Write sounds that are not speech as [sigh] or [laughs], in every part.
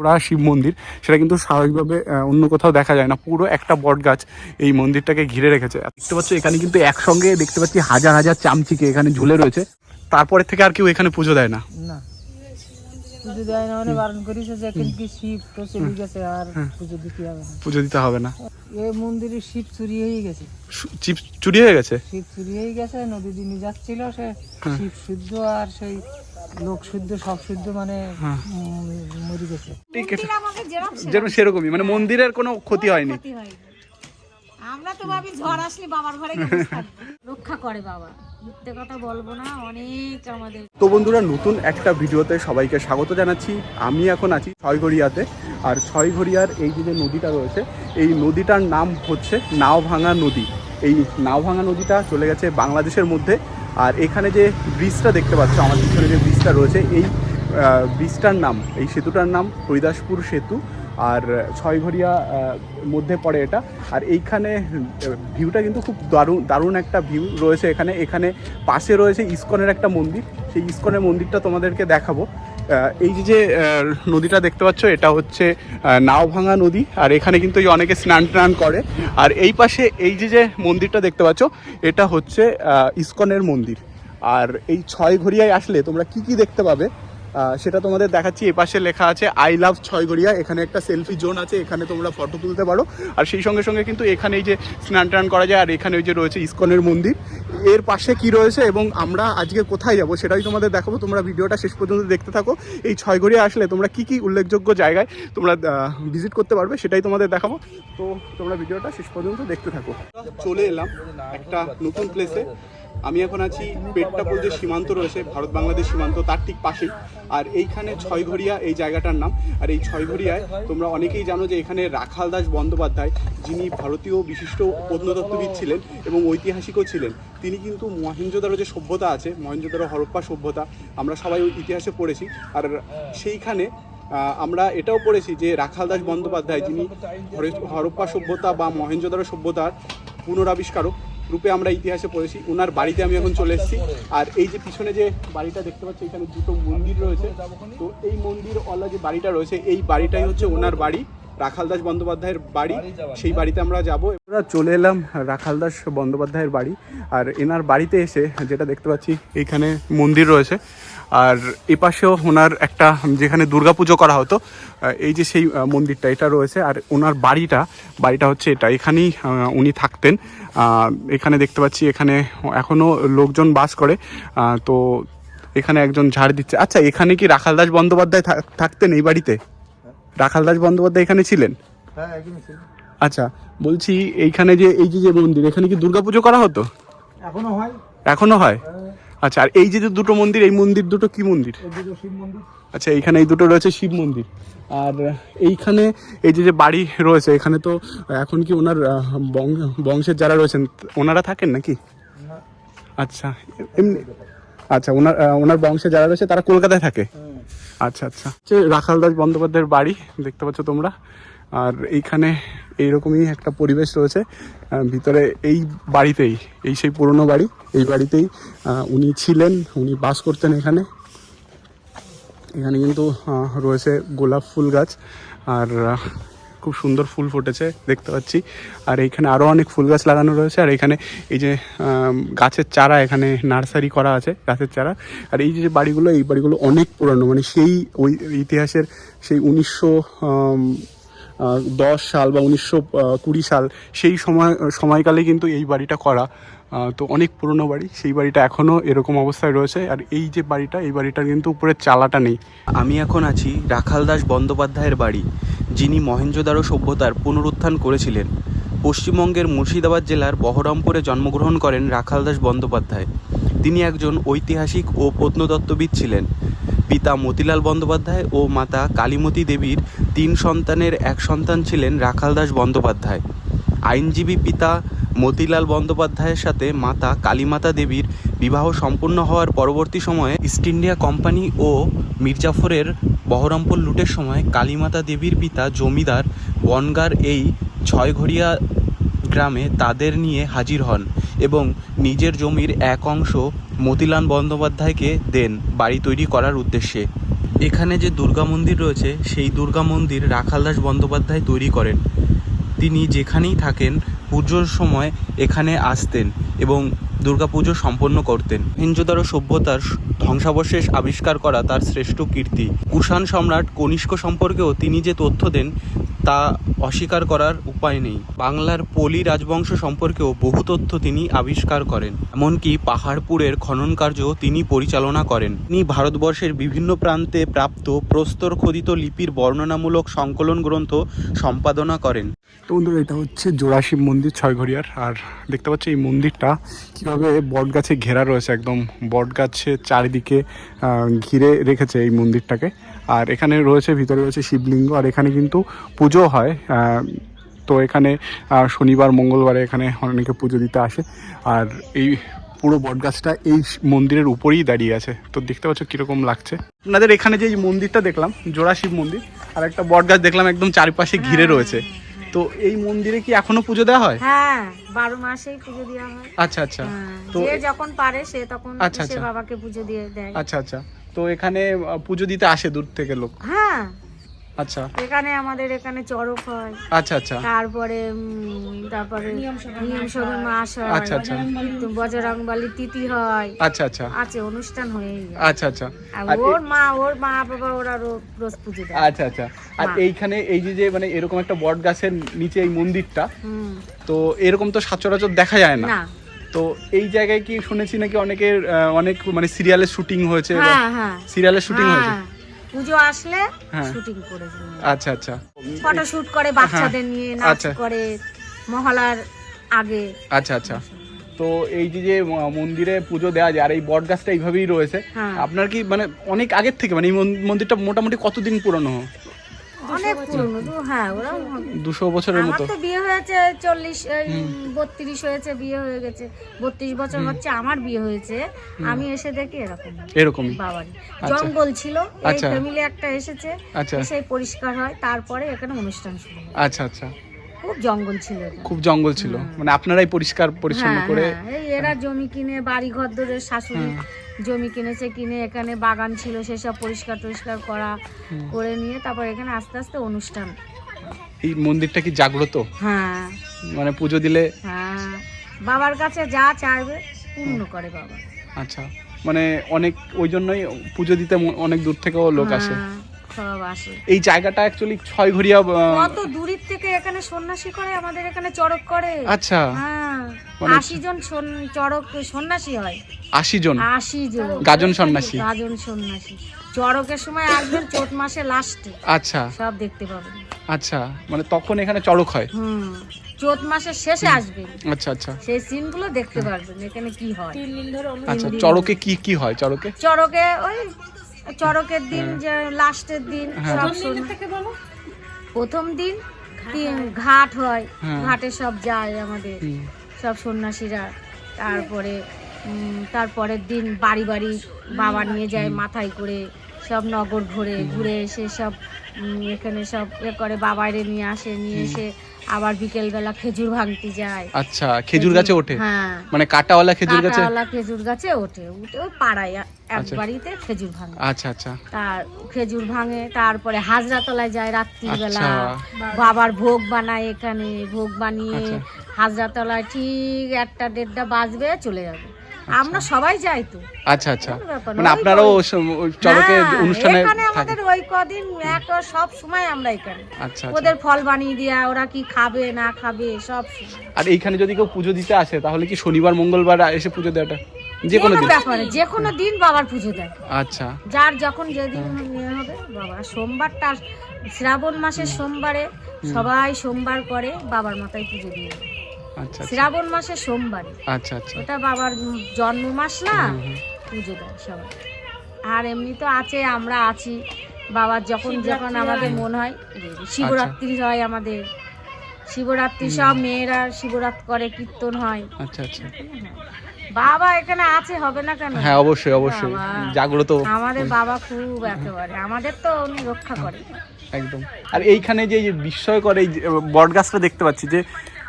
ওরা শিব মন্দির সেটা কিন্তু স্বাভাবিকভাবে অন্য কোথাও দেখা যায় না। পুরো একটা বট গাছ এই মন্দিরটাকে ঘিরে রেখেছে। দেখতে পাচ্ছ এখানে কিন্তু একসঙ্গে দেখতে পাচ্ছি হাজার হাজার চামচিকে এখানে ঝুলে রয়েছে। তারপরে থেকে আর কেউ এখানে পুজো দেয় না। না। পুজো দেয় না মানে বারণ করেছে যে এখন শিব তো চলে গেছে আর পুজো দিতে হবে না। পুজো দিতে হবে না। এই মন্দিরে শিব চুরি হয়ে গেছে। চুরি হয়ে গেছে? শিব চুরি হয়ে গেছে নদী দিনে যাচ্ছিল সে শিব শুদ্ধ আর সেই লোক শুদ্ধ সব শুদ্ধ মানে মরে গেছে। ঠিক আছে। যেরকম সেরকমই মানে মন্দিরের কোনো ক্ষতি হয়নি। আমরা তো ভাবি ঝড় আসলে বাবার ঘরে। রক্ষা করে বাবা। কথা বলব না অনেক আমাদের। তো বন্ধুরা নতুন একটা ভিডিওতে সবাইকে স্বাগত জানাচ্ছি। আমি এখন আছি ছয়ঘরিয়াতে আর ছয়ঘরিয়ার এই যে যে নদীটা রয়েছে এই নদীটার নাম হচ্ছে নাওভাঙা নদী। এই নাওভাঙা নদীটা চলে গেছে বাংলাদেশের মধ্যে। আর এখানে যে ব্রিজটা দেখতে পাচ্ছ, আমার পিছনে যে ব্রিজটা রয়েছে, এই ব্রিজটার নাম, এই সেতুটার নাম হরিদাসপুর সেতু, আর ছয়ঘরিয়া ঘরিয়া মধ্যে পড়ে এটা। আর এইখানে ভিউটা কিন্তু খুব দারুণ দারুণ একটা ভিউ রয়েছে এখানে। এখানে পাশে রয়েছে ইস্কনের একটা মন্দির। সেই ইস্কনের মন্দিরটা তোমাদেরকে দেখাবো। এই যে নদীটা দেখতে পাচ্ছ, এটা হচ্ছে নাও নাওভাঙা নদী, আর এখানে কিন্তু অনেকে স্নান টান করে। আর এই পাশে এই যে যে মন্দিরটা দেখতে পাচ্ছ, এটা হচ্ছে ইস্কনের মন্দির। আর এই ছয় ঘড়িয়ায় আসলে তোমরা কি কি দেখতে পাবে সেটা তোমাদের দেখাচ্ছি। এ পাশে লেখা আছে আই লাভ ছয়গড়িয়া। এখানে একটা সেলফি জোন আছে, এখানে তোমরা ফটো তুলতে পারো। আর সেই সঙ্গে সঙ্গে কিন্তু এখানে এই যে স্নান টান করা যায়, আর এখানে ওই যে রয়েছে ইস্কনের মন্দির। এর পাশে কি রয়েছে এবং আমরা আজকে কোথায় যাব সেটাই তোমাদের দেখাবো। তোমরা ভিডিওটা শেষ পর্যন্ত দেখতে থাকো। এই ছয়গড়িয়া আসলে তোমরা কি কি উল্লেখযোগ্য জায়গায় তোমরা ভিজিট করতে পারবে সেটাই তোমাদের দেখাবো। তো তোমরা ভিডিওটা শেষ পর্যন্ত দেখতে থাকো। চলে এলাম একটা নতুন প্লেসে আমি এখন আছি পেট্টাপুল যে সীমান্ত রয়েছে, ভারত বাংলাদেশ সীমান্ত, তার ঠিক পাশেই। আর এইখানে ছয়ঘরিয়া এই জায়গাটার নাম। আর এই ছয়ঘরিয়ায় তোমরা অনেকেই জানো যে এখানে রাখাল দাস বন্দ্যোপাধ্যায়, যিনি ভারতীয় বিশিষ্ট প্রত্নতত্ত্ববিদ ছিলেন এবং ঐতিহাসিকও ছিলেন। তিনি কিন্তু মহেঞ্জোদারো যে সভ্যতা আছে মহেঞ্জোদারো হরপ্পা সভ্যতা, আমরা সবাই ওই ইতিহাসে পড়েছি। আর সেইখানে আমরা এটাও পড়েছি যে রাখাল দাস বন্দ্যোপাধ্যায়, যিনি হরপ্পা সভ্যতা বা মহেঞ্জোদারো সভ্যতার পুনরাবিষ্কারক রূপে আমরা ইতিহাসে পড়েছি। ওনার বাড়িতে আমি এখন চলে এসেছি। আর এই যে পিছনে যে বাড়িটা দেখতে পাচ্ছি, এখানে দুটো মন্দির রয়েছে। তো এই মন্দির ওলা যে বাড়িটা রয়েছে, এই বাড়িটাই হচ্ছে ওনার বাড়ি। রাখাল দাস বন্দ্যোপাধ্যায়ের বাড়ি সেই বাড়িতে আমরা যাব। আমরা চলে এলাম রাখাল দাস বন্দ্যোপাধ্যায়ের বাড়ি আর এনার বাড়িতে এসে যেটা দেখতে পাচ্ছি এইখানে মন্দির রয়েছে। আর এপাশেও ওনার একটা যেখানে দুর্গাপুজো করা হতো এই যে সেই মন্দিরটা এটা রয়েছে। আর ওনার বাড়িটা বাড়িটা হচ্ছে এটা। এখানেই উনি থাকতেন। এখানে দেখতে পাচ্ছি এখানে এখনও লোকজন বাস করে। তো এখানে একজন ঝাড় দিচ্ছে। আচ্ছা এখানে কি রাখাল দাস বন্দ্যোপাধ্যায় থাক- থাকতেন এই বাড়িতে? রাখাল দাস বন্দ্যোপাধ্যায় এখানে ছিলেন? হ্যাঁ আচ্ছা বলছি এইখানে যে এই যে যে মন্দির এখানে কি দুর্গাপুজো করা হতো? এখনও হয়। এখনও হয়? আচ্ছা আর এই যে যে দুটো মন্দির এই মন্দির দুটো কি মন্দির? শিব আচ্ছা এইখানে এই দুটো রয়েছে শিব মন্দির। আর এইখানে এই যে যে বাড়ি রয়েছে এখানে তো এখন কি ওনার বংশের যারা রয়েছেন ওনারা থাকেন নাকি? আচ্ছা এমনি আচ্ছা ওনার ওনার বংশে যারা রয়েছে তারা কলকাতায় থাকে? আচ্ছা আচ্ছা। যে রাখাল দাস বন্দ্যোপাধ্যায়ের বাড়ি, দেখতে পাচ্ছ তোমরা। আর এইখানে এইরকমই একটা পরিবেশ রয়েছে। ভিতরে এই বাড়িতেই, এই সেই পুরনো বাড়ি, এই বাড়িতেই উনি ছিলেন, উনি বাস করতেন এখানে। এখানে কিন্তু রয়েছে গোলাপ ফুল গাছ। আর খুব সুন্দর ফুল ফুটেছে, দেখতে পাচ্ছি। আর এইখানে আরও অনেক ফুল গাছ লাগানো রয়েছে। আর এখানে এই যে গাছের চারা এখানে নার্সারি করা আছে, গাছের চারা। আর এই যে বাড়িগুলো, এই বাড়িগুলো অনেক পুরনো। মানে সেই ওই ইতিহাসের সেই উনিশশো দশ সাল বা উনিশশো কুড়ি সাল, সেই সময়, সময়কালে কিন্তু এই বাড়িটা করা। তো অনেক পুরনো বাড়ি। সেই বাড়িটা এখনও এরকম অবস্থায় রয়েছে। আর এই যে বাড়িটা, এই বাড়িটার কিন্তু উপরের চালাটা নেই। আমি এখন আছি রাখাল দাস বন্দ্যোপাধ্যায়ের বাড়ি, যিনি মহেঞ্জোদারো সভ্যতার পুনরুত্থান করেছিলেন। পশ্চিমবঙ্গের মুর্শিদাবাদ জেলার বহরমপুরে জন্মগ্রহণ করেন রাখাল দাস বন্দ্যোপাধ্যায়। তিনি একজন ঐতিহাসিক ও প্রত্নতত্ত্ববিদ ছিলেন। পিতা মতিলাল বন্দ্যোপাধ্যায় ও মাতা কালীমতী দেবীর তিন সন্তানের এক সন্তান ছিলেন রাখাল দাস বন্দ্যোপাধ্যায়। আইনজীবী পিতা মতিলাল বন্দ্যোপাধ্যায়ের সাথে মাতা কালীমাতা দেবীর বিবাহ সম্পূর্ণ হওয়ার পরবর্তী সময়ে ইস্ট ইন্ডিয়া কোম্পানি ও মির্জাফরের বহরমপুর লুটের সময় কালীমাতা দেবীর পিতা জমিদার বনগার এই ছয়ঘরিয়া গ্রামে তাদের নিয়ে হাজির হন এবং নিজের জমির এক অংশ মতিলাল বন্দ্যোপাধ্যায়কে দেন বাড়ি তৈরি করার উদ্দেশ্যে। এখানে যে দুর্গা মন্দির রয়েছে, সেই দুর্গা মন্দির রাখালদাস বন্দ্যোপাধ্যায় তৈরি করেন। তিনি যেখানেই থাকেন পুজোর সময় এখানে আসতেন এবং দুর্গাপুজো সম্পন্ন করতেন। হিঞ্জোদারো সভ্যতার ধ্বংসাবশেষ আবিষ্কার করা তার শ্রেষ্ঠ কীর্তি। কুষাণ সম্রাট কনিষ্ক সম্পর্কেও তিনি যে তথ্য দেন তা অস্বীকার করার উপায় নেই। বাংলার পলি রাজবংশ সম্পর্কেও বহু তথ্য তিনি আবিষ্কার করেন। এমনকি পাহাড়পুরের খনন কার্য তিনি পরিচালনা করেন। তিনি ভারতবর্ষের বিভিন্ন প্রান্তে প্রাপ্ত প্রস্তর খোদিত লিপির বর্ণনামূলক সংকলন গ্রন্থ সম্পাদনা করেন। তো বন্ধুরা, এটা হচ্ছে জোড়াশিব মন্দির ছয়ঘরিয়ার আর দেখতে পাচ্ছি এই মন্দিরটা কীভাবে বট গাছে ঘেরা রয়েছে, একদম বট গাছের চারিদিকে ঘিরে রেখেছে এই মন্দিরটাকে। আর এখানে রয়েছে ভিতরে রয়েছে শিবলিঙ্গ আর এখানে কিন্তু পুজো হয় তো এখানে শনিবার মঙ্গলবারে এখানে অনেকে পুজো দিতে আসে। আর এই পুরো বটগাছটা এই মন্দিরের উপরেই দাঁড়িয়ে আছে। তো দেখতে পাচ্ছ কীরকম লাগছে। আপনাদের এখানে যে এই মন্দিরটা দেখলাম জোড়া শিব মন্দির আর একটা বট গাছ দেখলাম একদম চারিপাশে ঘিরে রয়েছে। তো এই মন্দিরে কি এখনও পুজো দেওয়া হয়? হ্যাঁ বারো মাসেই পুজো দেওয়া হয়। আচ্ছা আচ্ছা। হ্যাঁ, তো যে যখন পারে সে তখন আচ্ছা, সে আচ্ছা। বাবাকে পুজো দিয়ে দেয়। আচ্ছা আচ্ছা। তো এখানে পুজো দিতে আসে দূর থেকে লোক? হ্যাঁ। আচ্ছা। এখানে আমাদের এখানে চড়ক হয়। আচ্ছা আচ্ছা। তারপরে তারপরে নিয়ম শোভন মাস হয়। আচ্ছা, আচ্ছা। বজরং বালি তিথি হয়। আচ্ছা আচ্ছা। আছে অনুষ্ঠান যায়। আচ্ছা আচ্ছা। ওর মা ওর মা বাবা ওরা রোজ পুজো দেয়। আচ্ছা আচ্ছা। আর এইখানে এই যে যে মানে এরকম একটা বট গাছের নিচে এই মন্দিরটা তো এরকম তো সচরাচর দেখা যায় না? না। তো এই জায়গায় কি শুনেছি নাকি অনেকের অনেক মানে সিরিয়ালের শুটিং হয়েছে হ্যাঁ হ্যাঁ সিরিয়ালের শুটিং হয়েছে হ্যাঁ। পুজো আসলে হ্যাঁ। শুটিং করেছে আচ্ছা আচ্ছা ফটো শুট করে বাচ্চাদের নিয়ে নাচ আচ্ছা। করে মহলার আগে আচ্ছা আচ্ছা তো এই যে যে মন্দিরে পুজো দেওয়া যায় আর এই বট গাছটা এইভাবেই রয়েছে হ্যাঁ। আপনার কি মানে অনেক আগের থেকে মানে এই মন- মন্দিরটা মোটামুটি কতদিন পুরনো অনেক পুরনো হ্যাঁ ওরা দুশো বছরের আমার তো বিয়ে হয়েছে চল্লিশ বত্রিশ হয়েছে বিয়ে হয়ে গেছে। বত্রিশ বছর হচ্ছে আমার বিয়ে হয়েছে। আমি এসে দেখি এরকম। বাবারি। জঙ্গল ছিল এই আচ্ছা। ফ্যামিলি একটা এসেছে আচ্ছা। এসে পরিষ্কার হয় তারপরে এখানে অনুষ্ঠান শুরু আচ্ছা আচ্ছা। খুব জঙ্গল ছিল খুব জঙ্গল ছিল। মানে আপনারাই পরিষ্কার পরিচ্ছন্ন হ্যাঁ, করে হ্যাঁ, এই এরা জমি কিনে বাড়ি ঘর ধরে শাশুড়ি জমি কিনেছে কিনে এখানে বাগান ছিল সেসব পরিষ্কার টরিষ্কার করা করে নিয়ে তারপর এখানে আস্তে আস্তে অনুষ্ঠান। এই মন্দিরটা কি জাগ্রত? হ্যাঁ। মানে পুজো দিলে? হ্যাঁ। বাবার কাছে যা চাইবে পূর্ণ করে বাবা। আচ্ছা। মানে অনেক ওই জন্যই পুজো দিতে অনেক দূর থেকেও লোক আসে। হ্যাঁ, সব আসে। এই জায়গাটা অ্যাকচুয়ালি ছয় ঘড়িয়া কত দূরের থেকে এখানে সন্ন্যাসী করে আমাদের এখানে চড়ক করে। আচ্ছা। হ্যাঁ মানে- আশি জন চড়ক সন্ন্যাসী হয়। আশি জন? আশি জন। গাজন সন্ন্যাসী? গাজন সন্ন্যাসী। চড়কের সময় আসবেন চোট মাসে লাস্টে আচ্ছা। সব দেখতে পাবেন। আচ্ছা মানে তখন এখানে চড়ক হয়? হুম চোট মাসের শেষে আসবে আচ্ছা আচ্ছা। সেই সিনগুলো দেখতে পারবেন এখানে কি হয়। আচ্ছা চড়কে কি কি হয় চড়কে? চড়কে ওই চড়কের দিন যে লাস্টের দিন হ্যাঁ। সব সন- প্রথম দিন ঘাট হয়। হ্যাঁ। ঘাটে সব যায় আমাদের সব সন্ন্যাসীরা। তারপরে উম, তারপরের দিন বাড়ি বাড়ি বাবা নিয়ে যায় মাথায় করে সব নগর ঘুরে ঘুরে এসে সব এখানে সব এ করে বাবারে নিয়ে আসে নিয়ে এসে আবার বিকেলবেলা খেজুর ভাঙতে যায়। আচ্ছা খেজুর গাছে ওঠে? হ্যাঁ। মানে কাটাওয়ালা খেজুর গাছে? কাটাওয়ালা খেজুর গাছে ওঠে। উঠে ওই পাড়ায় এক আচ্ছা। বাড়িতে খেজুর ভাঙে। আচ্ছা আচ্ছা। তার খেজুর ভাঙে তারপরে হাজরা তলায় যায় রাত্রিবেলা। আচ্ছা। বাবার ভোগ বানায় এখানে ভোগ বানিয়ে হাজরাতলায় হাজরা তলায় ঠিক একটা দেড়টা বাজবে চলে যাবে। আমরা সবাই যাই তো। আচ্ছা আচ্ছা। মানে আপনারাও চড়কে হ্যাঁ, অনুষ্ঠানে এখানে আমাদের ওই কদিন এক সব সময় আমরা এখানে। আচ্ছা আচ্ছা। ওদের ফল বানিয়ে দেয়া ওরা কি খাবে না খাবে সব আর এইখানে যদি কেউ পুজো দিতে আসে তাহলে কি শনিবার মঙ্গলবার এসে পুজো দেওয়াটা যে কোনো দিন। যে কোনো দিন বাবার পুজো দেয়। আচ্ছা। যার যখন যেদিন নিয়ে হবে বাবা সোমবারটা শ্রাবণ মাসের সোমবারে সবাই সোমবার করে বাবার মাথায় পুজো দেয়। আচ্ছা আচ্ছা। শ্রাবণ মাসে সোমবারে। আচ্ছা আচ্ছা। ওটা বাবার জন্ম মাস না পুজো দেয় সবাই। আর এমনি তো আছে আমরা আছি। বাবার যখন যখন আমাদের মন হয় শিবরাত্রি হয় আমাদের। শিবরাত্রি সব মেয়েরা শিবরাত করে কীর্তন হয়। আচ্ছা আচ্ছা। বাবা এখানে আছে হবে না কেন? হ্যাঁ অবশ্যই অবশ্যই। জাগ্রত আমাদের বাবা খুব একেবারে। আমাদের তো উনি রক্ষা করে। একদম। আর এইখানে যে যে বিস্ময় করে এই বট গাছটা দেখতে পাচ্ছি যে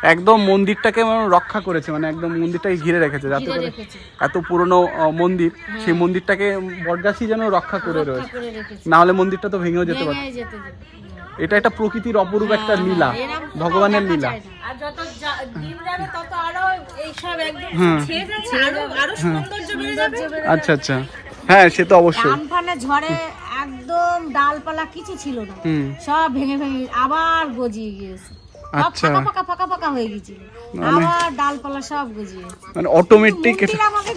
একদম মন্দিরটাকে মানে রক্ষা করেছে মানে একদম মন্দিরটাকে ঘিরে রেখেছে যাতে করে এত পুরনো মন্দির সেই মন্দিরটাকে বটগাছই যেন রক্ষা করে রয়েছে। করে রেখেছে। না হলে মন্দিরটা তো ভেঙেও যেতে পারে। এটা একটা প্রকৃতির অপরূপ একটা লীলা হ্যাঁ, কোথাও ভগবানের লীলা। যায় না। আর যত যা- দিন যাবে তত আরও এইসব একদম হুম। ছেয়ে যাবে আরও আরও সৌন্দর্য বেড়ে যাবে? আচ্ছা আচ্ছা। হ্যাঁ সে তো অবশ্যই। ঝড়ে একদম ডালপালা কিছু ছিল না। হুম। সব ভেঙে ভেঙে আবার গজিয়ে গিয়েছে। আচ্ছা। হয়ে আবার ডালপালা সব গজিয়ে। মানে অটোমেটিক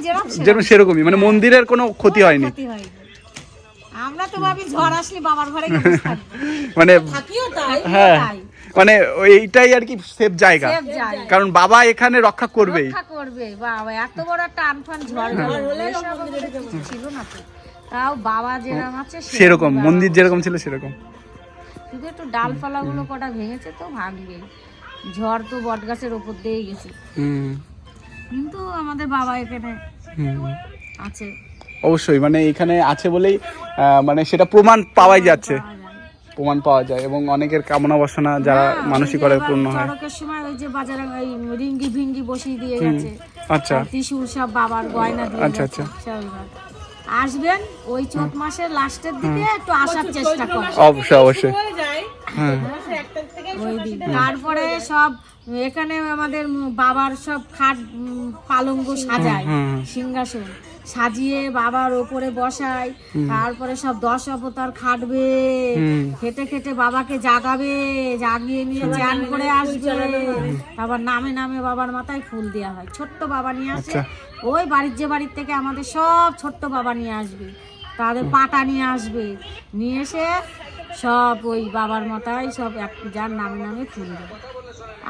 যেরকম যেরকম সেরকমই মানে মন্দিরের কোনো ক্ষতি হয়নি। আমরা তো ভাবি ঝড় আসলে বাবার ঘরে গিয়ে বসে থাকব। [laughs] মানে হ্যাঁ মানে এইটাই আর কি সেফ জায়গা। কারণ বাবা এখানে রক্ষা করবেই। রক্ষা করবে বাবা এত বড় একটা আনফান ঝড় গেল। এসব আমাদের কিছু ছিল না তাও বাবা যেরকম আছে সেরকম মন্দির যেরকম ছিল সেরকম। শুধু একটু ডালপালা গুলো কটা ভেঙেছে তো ভাঙবে। ঝড় তো বট গাছের ওপর দিয়ে গেছে। হুম। কিন্তু আমাদের বাবা এখানে আছে। অবশ্যই মানে এখানে আছে বলেই মানে সেটা প্রমাণ পাওয়াই যাচ্ছে। প্রমাণ পাওয়া যায় এবং অনেকের কামনা বাসনা যারা মানসিক করে পূর্ণ হয়। চড়কের সময় ওই যে বাজারে ওই রিঙ্গি ভিঙ্গি বসিয়ে দিয়ে গেছে। আচ্ছা। ত্রিশূল সব বাবার গয়না দিয়ে আচ্ছা, এবার। আসবেন ওই চৈত মাসের লাস্টের দিকে একটু আসার চেষ্টা করবেন। অবশ্যই অবশ্যই। তারপরে সব এখানে আমাদের বাবার সব খাট পালঙ্গ সাজায় সিংহাসন। সাজিয়ে বাবার ওপরে বসায় তারপরে সব দশ অবতার খাটবে। খেটে খেটে বাবাকে জাগাবে জাগিয়ে নিয়ে চান করে আসবে। তারপর নামে নামে বাবার মাথায় ফুল দেওয়া হয়। ছোট্ট বাবা নিয়ে আসে আচ্ছা। ওই বাড়ির যে বাড়ির থেকে আমাদের সব ছোট্ট বাবা নিয়ে আসবে তাদের পাটা নিয়ে আসবে নিয়ে এসে সব ওই বাবার মতাই সব এক যার নামে নামে ফুল দেবে।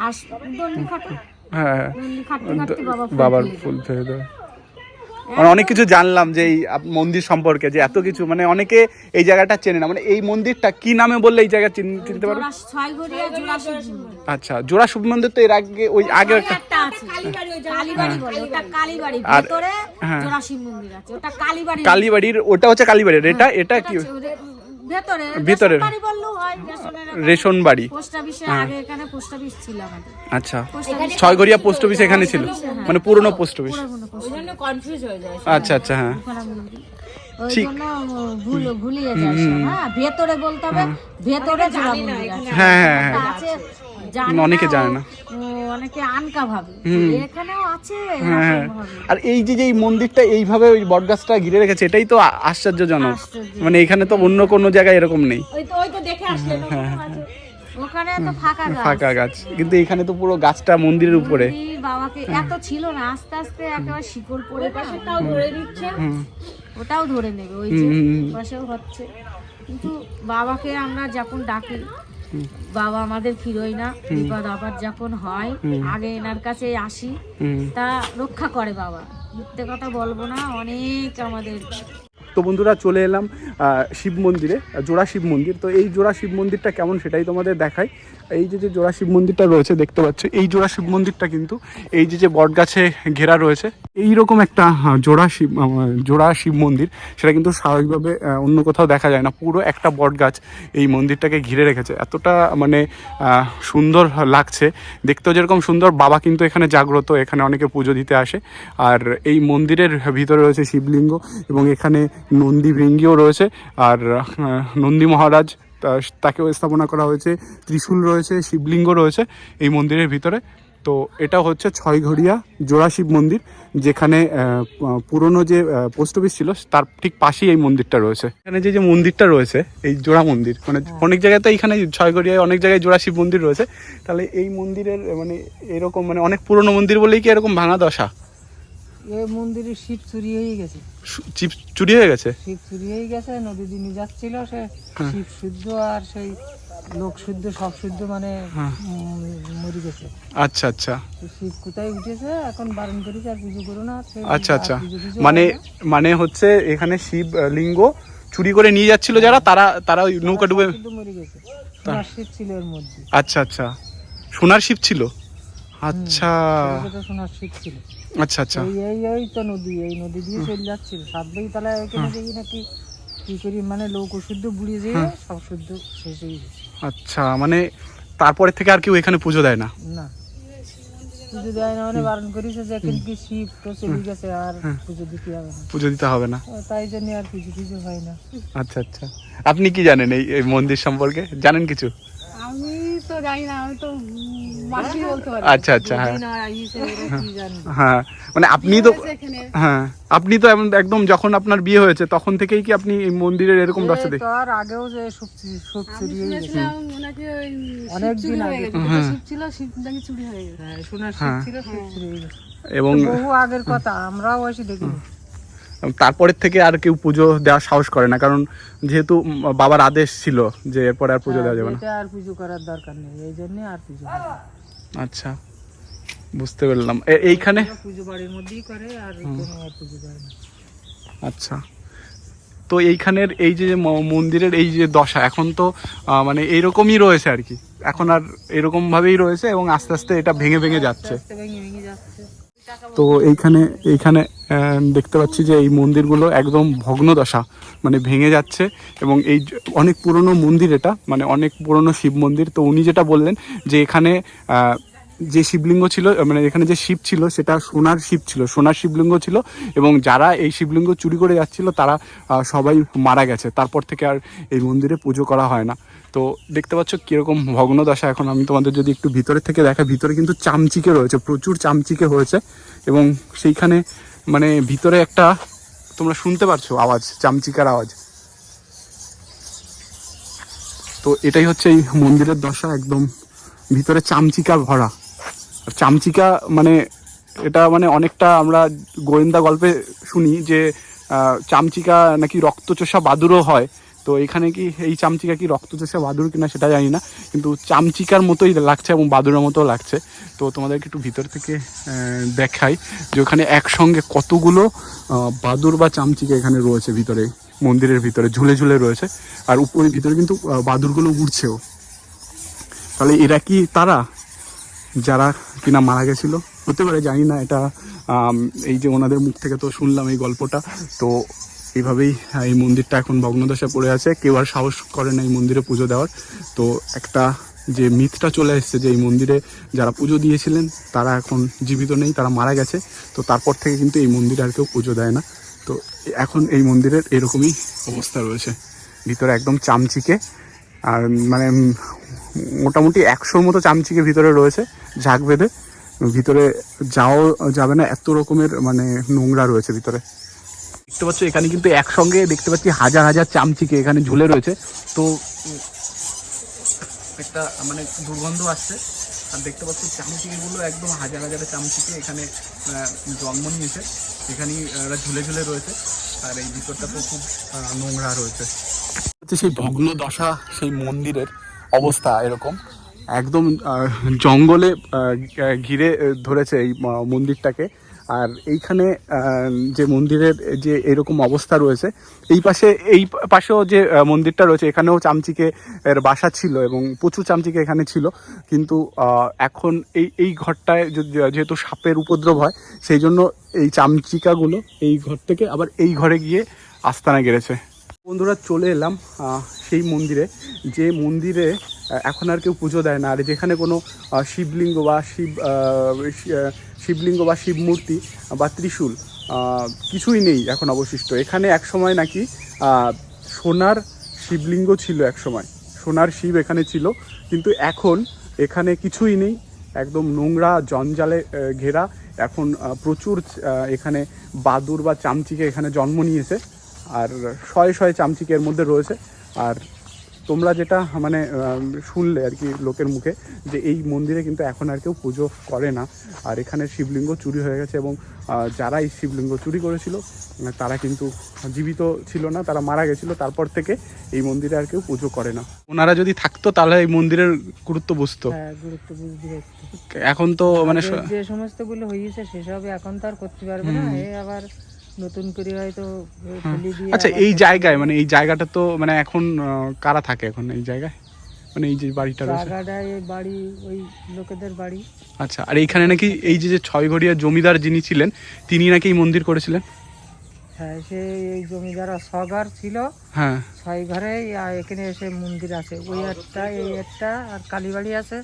আর দণ্ডি খাটো? হ্যাঁ দণ্ডি খাটতে খাটতে বাবা ফুল বাবার ফুল ফেলে দেবে। মানে অনেক কিছু জানলাম যে এই মন্দির সম্পর্কে যে এত কিছু মানে অনেকে এই জায়গাটা চেনে না। মানে এই মন্দিরটা কি নামে বললে এই জায়গা চিনতে মন্দির। আচ্ছা জোড়া শুভ মন্দির তো এর আগে ওই আগে একটা কালীবাড়ি আর- হ্যাঁ। জোড়াশি মন্দির আছে। ওটা কালীবাড়ি কালীবাড়ির ওটা হচ্ছে কালীবাড়ির এটা এটা কি? ভেতরে ভিতরে। রেশন বাড়ি বললেও হয় রেশনের রেশন বাড়ি। পোস্ট অফিসে আগে এখানে পোস্ট অফিস ছিল আমাদের। আচ্ছা। ছয়গড়িয়া পোস্ট অফিস এখানে ছিল? মানে পুরনো পোস্ট অফিস। ওই জন্য কনফিউজ হয়ে যায়। আচ্ছা আচ্ছা হ্যাঁ। ঠিক। ভুল ভুলিয়ে যায় হ্যাঁ ভেতরে বলতে হবে ভেতরে আছে। হ্যাঁ হ্যাঁ হ্যাঁ অনেকে জানে না। অনেকে আনকা ভাবে। এখানেও আছে হ্যাঁ ভাবে। আর এই যে যে এই মন্দিরটা এইভাবে ওই বটগাছটা ঘিরে রেখেছে এটাই তো আশ্চর্যজনক। মানে এখানে তো অন্য কোনো জায়গায় এরকম নেই। ওই তো ওই তো দেখে আসলেন ওখানে তো ফাঁকা গাছ। ফাঁকা গাছ। কিন্তু এখানে তো পুরো গাছটা মন্দিরের উপরে। বাবাকে এত ছিল না আস্তে আস্তে একেবারে শিকড় পড়ে পাশে ধরে নিচ্ছে। ওটাও ধরে নেবে ওই যে। পাশেও হচ্ছে। কিন্তু বাবাকে আমরা যখন ডাকি বাবা আমাদের ফিরোই না বিপদ আপদ যখন হয় আগে এনার কাছে আসি তা রক্ষা করে বাবা। মিথ্যে কথা বলব না অনেক আমাদের। তো বন্ধুরা চলে এলাম শিব মন্দিরে, জোড়া শিব মন্দির। তো এই জোড়া শিব মন্দিরটা কেমন সেটাই তোমাদের দেখাই। এই যে যে জোড়া শিব মন্দিরটা রয়েছে দেখতে পাচ্ছ, এই জোড়া শিব মন্দিরটা কিন্তু এই যে যে বটগাছে ঘেরা রয়েছে, এইরকম একটা জোড়া শিব জোড়া শিব মন্দির। সেটা কিন্তু স্বাভাবিকভাবে অন্য কোথাও দেখা যায় না। পুরো একটা বটগাছ এই মন্দিরটাকে ঘিরে রেখেছে। এতটা মানে সুন্দর লাগছে। দেখতেও যেরকম সুন্দর, বাবা কিন্তু এখানে জাগ্রত, এখানে অনেকে পুজো দিতে আসে। আর এই মন্দিরের ভিতরে রয়েছে শিবলিঙ্গ এবং এখানে নন্দী ভৃঙ্গিও রয়েছে আর নন্দী মহারাজ তাকেও স্থাপনা করা হয়েছে। ত্রিশূল রয়েছে, শিবলিঙ্গ রয়েছে এই মন্দিরের ভিতরে। তো এটা হচ্ছে ছয়ঘড়িয়া জোড়া শিব মন্দির, যেখানে পুরনো যে পোস্ট অফিস ছিল, তার ঠিক পাশেই এই মন্দিরটা রয়েছে। এখানে যে যে মন্দিরটা রয়েছে, এই জোড়া মন্দির মানে অনেক জায়গায় তো এখানে ছয়ঘড়িয়ায় অনেক জায়গায় জোড়া শিব মন্দির রয়েছে। তাহলে এই মন্দিরের মানে এরকম মানে অনেক পুরনো মন্দির বলেই কি এরকম ভাঙা দশা? এই মন্দিরে শিব চুরি হয়ে গেছে। চিপ চুরি হয়ে গেছে? শিব চুরি হয়ে গেছে নদী দিনে যাচ্ছিল সে শিব শুদ্ধ আর সেই লোক শুদ্ধ সব শুদ্ধ মানে মরে গেছে। আচ্ছা আচ্ছা। শিব কোথায় উঠেছে? এখন বারণ করেছে আর পুজো করো না আচ্ছা আচ্ছা। মানে মানে হচ্ছে এখানে শিব লিঙ্গ চুরি করে নিয়ে যাচ্ছিল যারা তারা তারা ওই নৌকা ডুবে মরে গেছে। সোনার শিব ছিল এর মধ্যে। আচ্ছা আচ্ছা। সোনার শিব ছিল? আচ্ছা। সোনার শিব ছিল। আচ্ছা আচ্ছা। এই এই এই তো নদী এই নদী দিয়ে চলে যাচ্ছিল সাত বই তালা এখানে দেখি নাকি কি করি মানে লোক শুদ্ধ বুড়িয়ে যেয়ে সব শুদ্ধ শেষ হয়ে গেছে। আচ্ছা মানে তারপরে থেকে আর কেউ এখানে পুজো দেয় না? না। পুজো দেয় না মানে বারণ করেছে যে এখন কি শিব তো চলে গেছে আর পুজো দিতে হবে না। পুজো দিতে হবে না। তাই জন্য আর পুজো টুজো হয় না। আচ্ছা আচ্ছা। আপনি কি জানেন এই মন্দির সম্পর্কে? জানেন কিছু? আমি তো জানি না আমি তো আচ্ছা আচ্ছা হ্যাঁ। জানবে হ্যাঁ মানে আপনি তো হ্যাঁ আপনি তো একদম যখন আপনার বিয়ে হয়েছে তখন থেকেই কি আপনি এই মন্দিরের এরকম দশা এই দেখ তো আর আগেও যে হয়ে অনেক দিন আগে। ছিল চুরি হয়ে গেছে। হ্যাঁ সোনার ছিল সব চুরি হয়ে গেছে। এবং বহু আগের কথা আমরাও এসে দেখিনি তারপরের থেকে আর কেউ পুজো দেওয়ার সাহস করে না কারণ যেহেতু বাবার আদেশ ছিল যে এরপরে আর পুজো দেওয়া যাবে না। আর পুজো করার দরকার নেই এই জন্য আর পুজো না। আচ্ছা বুঝতে পারলাম। এইখানে? পুজো বাড়ির মধ্যেই করে আর পুজো না। আচ্ছা। তো এইখানের এই যে মন্দিরের এই যে দশা এখন তো মানে এইরকমই রয়েছে আর কি। এখন আর এরকম ভাবেই রয়েছে এবং আস্তে আস্তে এটা ভেঙে ভেঙে যাচ্ছে। ভেঙে ভেঙে যাচ্ছে। তো এইখানে এইখানে দেখতে পাচ্ছি যে এই মন্দিরগুলো একদম ভগ্ন দশা মানে ভেঙে যাচ্ছে এবং এই অনেক পুরনো মন্দির এটা মানে অনেক পুরনো শিব মন্দির। তো উনি যেটা বললেন যে এখানে যে শিবলিঙ্গ ছিল মানে এখানে যে শিব ছিল সেটা সোনার শিব ছিল, সোনার শিবলিঙ্গ ছিল এবং যারা এই শিবলিঙ্গ চুরি করে যাচ্ছিল তারা সবাই মারা গেছে। তারপর থেকে আর এই মন্দিরে পুজো করা হয় না। তো দেখতে পাচ্ছ কীরকম ভগ্ন দশা এখন আমি তোমাদের যদি একটু ভিতরে থেকে দেখা ভিতরে কিন্তু চামচিকে রয়েছে, প্রচুর চামচিকে হয়েছে। এবং সেইখানে মানে ভিতরে একটা, তোমরা শুনতে পারছ আওয়াজ, চামচিকার আওয়াজ। তো এটাই হচ্ছে এই মন্দিরের দশা, একদম ভিতরে চামচিকা ভরা। আর চামচিকা মানে এটা মানে অনেকটা আমরা গোয়েন্দা গল্পে শুনি যে চামচিকা নাকি রক্তচোষা বাদুরও হয়। তো এখানে কি এই চামচিকা কি রক্ত রক্তচোষা বাদুর কিনা সেটা জানি না, কিন্তু চামচিকার মতোই লাগছে এবং বাদুরের মতো লাগছে। তো তোমাদেরকে একটু ভিতর থেকে দেখাই যে ওখানে একসঙ্গে কতগুলো বাদুর বা চামচিকা এখানে রয়েছে ভিতরে, মন্দিরের ভিতরে, ঝুলে ঝুলে রয়েছে। আর উপরে, ভিতরে কিন্তু বাদুরগুলো উড়ছেও। তাহলে এরা কি তারা? যারা কিনা মারা গেছিল? হতে পারে, জানি না, এটা এই যে ওনাদের মুখ থেকে তো শুনলাম এই গল্পটা। তো এইভাবেই আহ, এই মন্দিরটা এখন ভগ্নদশা পড়ে আছে। কেউ আর সাহস করে না এই মন্দিরে পুজো দেওয়ার। তো একটা যে মিথটা চলে এসেছে যে এই মন্দিরে যারা পুজো দিয়েছিলেন তারা এখন জীবিত নেই তারা মারা গেছে। তো তারপর থেকে কিন্তু এই মন্দিরে আর কেউ পুজো দেয় না। তো এখন এই মন্দিরের এরকমই অবস্থা রয়েছে। ভিতরে একদম চামচিকে আর মানে মোটামুটি একশোর মতো চামচিকে ভিতরে রয়েছে ঝাঁক বেঁধে। ভিতরে যাও যাবে না এত রকমের মানে নোংরা রয়েছে ভিতরে। দেখতে পাচ্ছ, এখানে কিন্তু একসঙ্গে দেখতে পাচ্ছি হাজার হাজার চামচিকে এখানে ঝুলে রয়েছে। তো একটা মানে দুর্গন্ধ আসছে। আর দেখতে পাচ্ছি চামচিকেগুলো একদম হাজার হাজার চামচিকে এখানে জন্ম নিয়েছে। এখানেই এরা ঝুলে ঝুলে রয়েছে। আর এই ভিতরটা তো খুব নোংরা রয়েছে। সেই ভগ্ন দশা, সেই মন্দিরের অবস্থা এরকম। একদম জঙ্গলে ঘিরে ধরেছে এই মন্দিরটাকে। আর এইখানে যে মন্দিরের যে এরকম অবস্থা রয়েছে, এই পাশে, এই পাশেও যে মন্দিরটা রয়েছে, এখানেও চামচিকে এর বাসা ছিল এবং প্রচুর চামচিকে এখানে ছিল। কিন্তু এখন এই এই ঘরটায় যেহেতু সাপের উপদ্রব হয়, সেই জন্য এই চামচিকাগুলো এই ঘর থেকে আবার এই ঘরে গিয়ে আস্তানা গেড়েছে। বন্ধুরা চলে এলাম সেই মন্দিরে। যে মন্দিরে এখন আর কেউ পুজো দেয় না। আর যেখানে কোনো শিবলিঙ্গ বা শিব শিবলিঙ্গ বা শিব মূর্তি বা ত্রিশূল কিছুই নেই এখন অবশিষ্ট। এখানে এক সময় নাকি সোনার শিবলিঙ্গ ছিল এক সময়। সোনার শিব এখানে ছিল, কিন্তু এখন এখানে কিছুই নেই। একদম নোংরা, জঞ্জালে ঘেরা। এখন প্রচুর এখানে বাদুর বা চামচিকে এখানে জন্ম নিয়েছে। আর শয়ে শয়ে চামচিকে এর মধ্যে রয়েছে। আর তোমরা যেটা মানে শুনলে আর কি লোকের মুখে যে এই মন্দিরে কিন্তু এখন আর কেউ পুজো করে না। আর এখানে শিবলিঙ্গ চুরি হয়ে গেছে এবং যারা এই শিবলিঙ্গ চুরি করেছিল তারা কিন্তু জীবিত ছিল না তারা মারা গেছিল। তারপর থেকে এই মন্দিরে আর কেউ পুজো করে না। ওনারা যদি থাকতো তাহলে এই মন্দিরের গুরুত্ব বুঝতো। হ্যাঁ এখন তো মানে যে সমস্তগুলো হয়েছে সেসব এখন তো আর করতে পারবে না। আবার নতুন করে হয়তো আচ্ছা এই জায়গায় মানে এই জায়গাটা তো মানে এখন কারা থাকে এখন এই জায়গায়? মানে এই যে বাড়িটা রয়েছে। এই বাড়ি ওই লোকেদের বাড়ি। আচ্ছা আর এইখানে নাকি এই যে যে ছয়ঘরিয়া জমিদার যিনি ছিলেন তিনি নাকি এই মন্দির করেছিলেন? হ্যাঁ সে এই জমিদার সগার ছিল। হ্যাঁ। ছয় ঘরে এখানে এসে মন্দির আছে। ওই একটা এই একটা আর কালীবাড়ি আছে।